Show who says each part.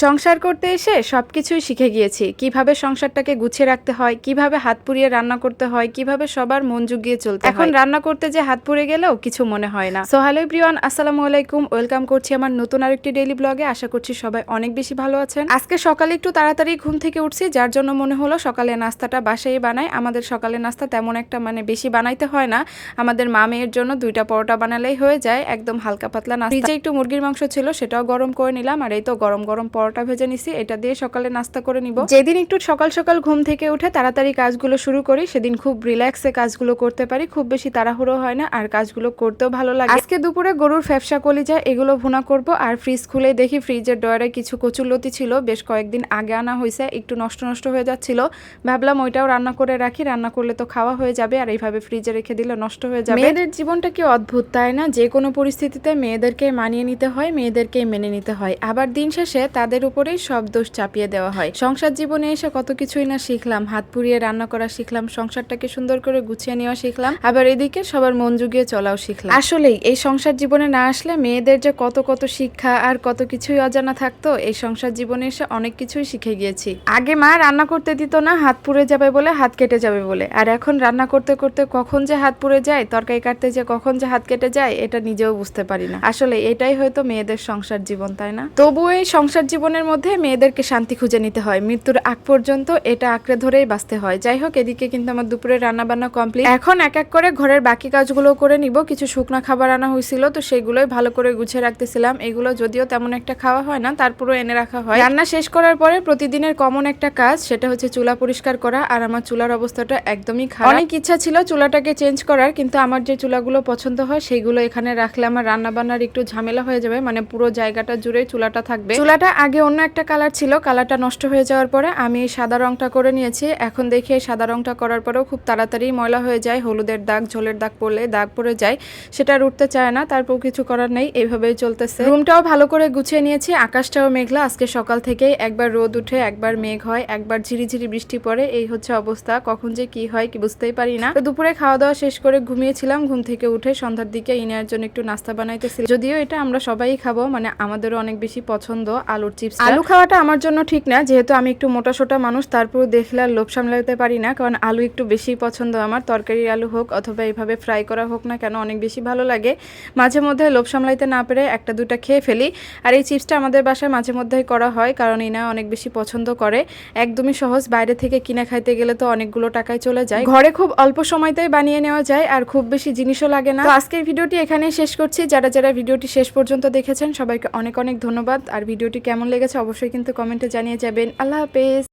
Speaker 1: সংসার করতে এসে সব কিছুই শিখে গিয়েছি। কীভাবে সংসারটাকে গুছিয়ে রাখতে হয় কীভাবে হাত পুড়িয়ে রান্না করতে হয় কীভাবে সবার মন জুগিয়ে চলতে এখন রান্না করতে যে হাত পুড়ে গেলেও কিছু মনে হয় না। সো হ্যালো প্রিয়ান আসসালামু আলাইকুম। ওয়েলকাম করছি আমার নতুন আরেকটি ডেইলি ব্লগে আশা করছি সবাই অনেক বেশি ভালো আছেন। আজকে সকালে একটু তাড়াতাড়ি ঘুম থেকে উঠছি যার জন্য মনে হলো সকালে নাস্তাটা বাসায় বানাই। আমাদের সকালে নাস্তা তেমন একটা মানে বেশি বানাইতে হয় না। আমাদের মা মেয়ের জন্য দুইটা পরোটা বানালেই হয়ে যায়। একদম হালকা পাতলা নাস্তা। যে একটু মুরগির মাংস ছিল সেটাও গরম করে নিলাম। আর এই তো গরম গরম পরোটা ভেজে নিছি এটা দিয়ে সকালে নাস্তা করে নিব। যেদিন একটু সকাল সকাল ঘুম থেকে উঠে তাড়াতাড়ি কাজগুলো শুরু করি সেদিন খুব রিল্যাক্সে কাজগুলো করতে পারি খুব বেশি তাড়াহুড়ো হয় না আর কাজগুলো করতেও ভালো লাগে। আজকে দুপুরে গরুর ফ্যাপসা কলিজা এগুলো ভুনা করব আর ফ্রিজ খুলে দেখি ফ্রিজের ডয়ারে কিছু কচুরলতি ছিল বেশ কয়েকদিন আগে আনা হয়েছে একটু নষ্ট নষ্ট হয়ে যাচ্ছিল। ভাবলাম ওইটাও রান্না করে রাখি রান্না করলে তো খাওয়া হয়ে যাবে আর এইভাবে ফ্রিজে রেখে দিলে নষ্ট হয়ে যাবে। মেয়েদের জীবনটা কি অদ্ভুত তাই না? যে কোনো পরিস্থিতিতে মেয়েদেরকে মানিয়ে নিতে হয় মেয়েদেরকে মেনে নিতে হয়। আবার দিন শেষে তাদের উপরেই সব দোষ চাপিয়ে দেওয়া হয়। সংসার জীবনে এসে কত কিছুই না শিখলাম। হাত পুড়িয়ে রান্না করা শিখলাম, সংসারটাকে সুন্দর করে গুছিয়ে নেওয়া শিখলাম, আবার এদিকে সবার মন জুগিয়ে চলাও শিখলাম। আসলেই, এই সংসার জীবনে না আসলে মেয়েদের যে কত কত শিক্ষা আর কত কিছুই অজানা থাকতো, এই সংসার জীবনে এসে অনেক কিছুই শিখে গিয়েছি। আগে মা রান্না করতে দিত না, হাত পুড়ে যাবে বলে হাত কেটে যাবে বলে। আর এখন রান্না করতে করতে কখন যে হাত পুড়ে যায়, তরকারি কাটতে যে কখন যে হাত কেটে যায়, এটা নিজেও বুঝতে পারি না। আসলে এটাই হয়তো মেয়েদের সংসার জীবন, তাই না? তবুও এই সংসার জীবনের মধ্যে মেয়েদেরকে শান্তি খুঁজে নিতে হয়। মৃত্যুর আগ পর্যন্ত এটা আঁকড়ে ধরেই বাঁচতে হয়। যাই হোক, এদিকে কিন্তু আমার দুপুরে রান্না বান্না কমপ্লিট এখন এক এক করে ঘরের বাকি কাজগুলো করে নিব। কিছু শুকনো খাবার আনা হয়েছিল, তো সেগুলোই ভালো করে গুছিয়ে রাখতেছিলাম। এগুলো যদিও তেমন একটা খাওয়া হয় না, তারপরেও এনে রাখা হয়। রান্না শেষ করার পরে প্রতিদিনের কমন একটা কাজ, সেটা হচ্ছে চুলা পরিষ্কার করা, আর আমার চুলার অবস্থাটা একদমই খারাপ। অনেক ইচ্ছা ছিল চুলাটাকে চেঞ্জ করার, কিন্তু আমার যে চুলাগুলো পছন্দ হয় সেইগুলো এখানে রাখলে আমার রান্না বান্নার একটু ঝামেলা হয়ে যাবে মানে পুরো জায়গাটা জুড়ে চুলাটা থাকবে। চুলাটা আগে অন্য একটা কালার ছিল, কালারটা নষ্ট হয়ে যাওয়ার পরে আমি সাদা রংটা করে নিয়েছি। এখন দেখি সাদা রংটা করার পরেও খুব তাড়াতাড়ি ময়লা হয়ে যায়, হলুদের দাগ, ঝোলের দাগ পড়লে দাগ পড়ে যায়, সেটা উঠতে চায় না, তারপর কিছু করার নেই, এইভাবেই চলতেছে। রুমটাও ভালো করে গুছিয়ে নিয়েছি, আকাশটাও মেঘলা, আজকে সকাল থেকেই একবার রোদ উঠে, একবার মেঘ হয়, একবার ঝিরিঝিরি বৃষ্টি পড়ে, এই হচ্ছে অবস্থা, কখন যে কি হয় কি বুঝতেই পারি না। তো দুপুরে খাওয়া দাওয়া শেষ করে ঘুমিয়েছিলাম, ঘুম থেকে উঠে সন্ধ্যার দিকে ইনার জন্য একটু নাস্তা বানাইতেছি যদিও এটা আমরা সবাই খাব মানে আমাদেরও অনেক বেশি পছন্দ আলুর চিপস আলু খাওয়াটা আমার জন্য ঠিক না, যেহেতু আমি একটু মোটা সোটা মানুষ তারপর দেখলে আর লোভ সামলাতে পারি না, কারণ আলু একটু বেশি পছন্দ আমার। তরকারির আলু হোক অথবা এইভাবে ফ্রাই করা হোক না কেন, অনেক বেশি ভালো লাগে। মাঝে মধ্যে লোভ সামলাইতে না পেরে একটা দুটা খেয়ে ফেলি। আর এই চিপসটা আমাদের বাসায় মাঝে মধ্যেই করা হয়, কারণ ইনা অনেক বেশি পছন্দ করে। একদমই সহজ, বাইরে থেকে কিনে খাইতে গেলে তো অনেকগুলো টাকায় চলে যায়। ঘরে খুব অল্প সময়তেই বানিয়ে নেওয়া যায়, আর খুব বেশি জিনিসও লাগে না। আজকের ভিডিওটি এখানেই শেষ করছি। যারা যারা ভিডিওটি শেষ পর্যন্ত দেখেছেন, সবাইকে অনেক অনেক ধন্যবাদ। আর ভিডিওটি কেমন লেগেছে অবশ্যই কিন্তু কমেন্টে জানিয়ে যাবেন। আল্লাহ হাফেজ।